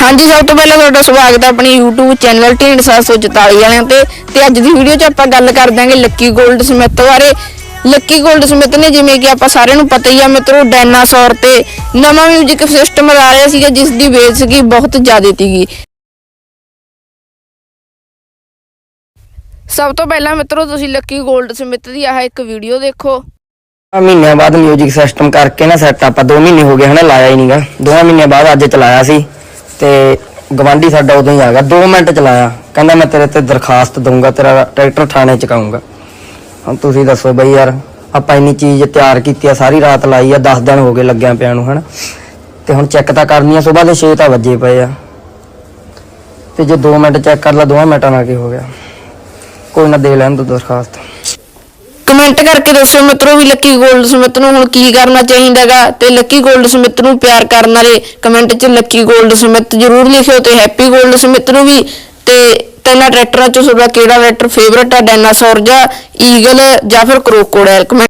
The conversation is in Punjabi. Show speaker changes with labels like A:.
A: ਹਾਂਜੀ, ਸਭ ਤੋਂ ਪਹਿਲਾਂ ਤੁਹਾਡਾ ਸਵਾਗਤ ਹੈ ਆਪਣੇ YouTube ਚੈਨਲ ਢੀਂਡ 744 ਵਾਲਿਆਂ ਤੇ। ਤੇ ਅੱਜ ਦੀ ਵੀਡੀਓ 'ਚ ਆਪਾਂ ਗੱਲ ਕਰ ਦਾਂਗੇ ਲੱਕੀ 골ਡ ਸਮਿਥ ਬਾਰੇ। ਲੱਕੀ 골ਡ ਸਮਿਥ ਨੇ ਜਿਵੇਂ ਕਿ ਆਪਾਂ ਸਾਰਿਆਂ ਨੂੰ ਪਤਾ ਹੀ ਆ ਮਿੱਤਰੋ ਡਾਇਨਾਸੌਰ ਤੇ ਨਵਾਂ 뮤직 ਸਿਸਟਮ ਆ ਰਿਹਾ ਸੀਗਾ ਜਿਸ ਦੀ ਵੇਚ ਸੀਗੀ ਬਹੁਤ ਜ਼ਿਆਦਾ ਸੀਗੀ। ਸਭ ਤੋਂ ਪਹਿਲਾਂ ਮਿੱਤਰੋ, ਤੁਸੀਂ ਲੱਕੀ ਗੋਲਡ ਸਮਿਥ ਦੀ ਆਹ ਇੱਕ ਵੀਡੀਓ ਦੇਖੋ।
B: ਆ ਮਹੀਨਿਆਂ ਬਾਅਦ ਮਿਊਜ਼ਿਕ ਸਿਸਟਮ ਕਰਕੇ ਨਾ ਸੈੱਟ ਆਪਾਂ 2 ਮਹੀਨੇ ਹੋ ਗਏ ਹਨਾ, ਲਾਇਆ ਹੀ ਨਹੀਂਗਾ 2 ਮਹੀਨੇ ਬਾਅਦ ਅੱਜ ਚਲਾਇਆ ਸੀ। ਤੇ ਗਵਾਂਢੀ ਸਾਡਾ ਉਦੋਂ ਹੀ ਆ ਗਿਆ। 2 ਮਿੰਟ ਚਲਾਇਆ ਕਹਿੰਦਾ, ਮੈਂ ਤੇਰੇ ਤੇ ਦਰਖਾਸਤ ਦਊਂਗਾ, ਤੇਰਾ ਟਰੈਕਟਰ ਥਾਣੇ ਚ ਕਾਉਂਗਾ ਹੁਣ ਤੁਸੀਂ ਦੱਸੋ ਬਈ ਯਾਰ, ਆਪਾਂ ਇੰਨੀ ਚੀਜ਼ ਤਿਆਰ ਕੀਤੀ ਆ, ਸਾਰੀ ਰਾਤ ਲਾਈ ਆ 10 ਦਿਨ ਹੋ ਗਏ ਲੱਗਿਆ ਪਿਆ ਨੂੰ, ਹਨਾ? ਤੇ ਹੁਣ ਚੈੱਕ ਤਾਂ ਕਰਨੀ ਆ, ਸਵੇਰ ਦੇ 6 ਤਾਂ ਵੱਜੇ ਪਏ ਆ। ਤੇ ਜੇ 2 ਮਿੰਟ ਚੈੱਕ ਕਰ ਲਾ 2 ਮਿੰਟਾਂ ਨਾਲ ਕੀ ਹੋ ਗਿਆ? ਕੋਈ ਨਾ ਦੇ ਲੈਣ ਤੋਂ ਦਰਖਾਸਤ।
A: ਕਮੈਂਟ ਕਰਕੇ ਦੱਸੋ ਮਿੱਤਰੋ ਵੀ ਲੱਕੀ 골ਡ ਸਮਿਤ ਨੂੰ ਹੁਣ ਕੀ ਕਰਨਾ ਚਾਹੀਦਾ ਚਾਹੀਦਾਗਾ ਤੇ ਲੱਕੀ ਗੋਲਡ ਸਮਿਤ ਨੂੰ ਪਿਆਰ ਕਰਨ ਵਾਲੇ ਕਮੈਂਟ 'ਚ ਲੱਕੀ ਗੋਲਡ ਸਮਿਤ ਜ਼ਰੂਰ ਲਿਖਿਓ ਤੇ ਹੈਪੀ ਗੋਲਡ ਸਮਿਤ ਨੂੰ ਵੀ ਤੇ ਤਿੰਨਾਂ ਟਰੈਕਟਰਾਂ 'ਚੋਂ ਸਭਾ ਕਿਹੜਾ ਟਰੈਕਟਰ ਫੇਵਰਟ ਆ, ਡਾਇਨਾਸੌਰ ਜਾਂ ਈਗਲ ਜਾਂ ਫਿਰ ਕ੍ਰੋਕੋਡਾਈਲ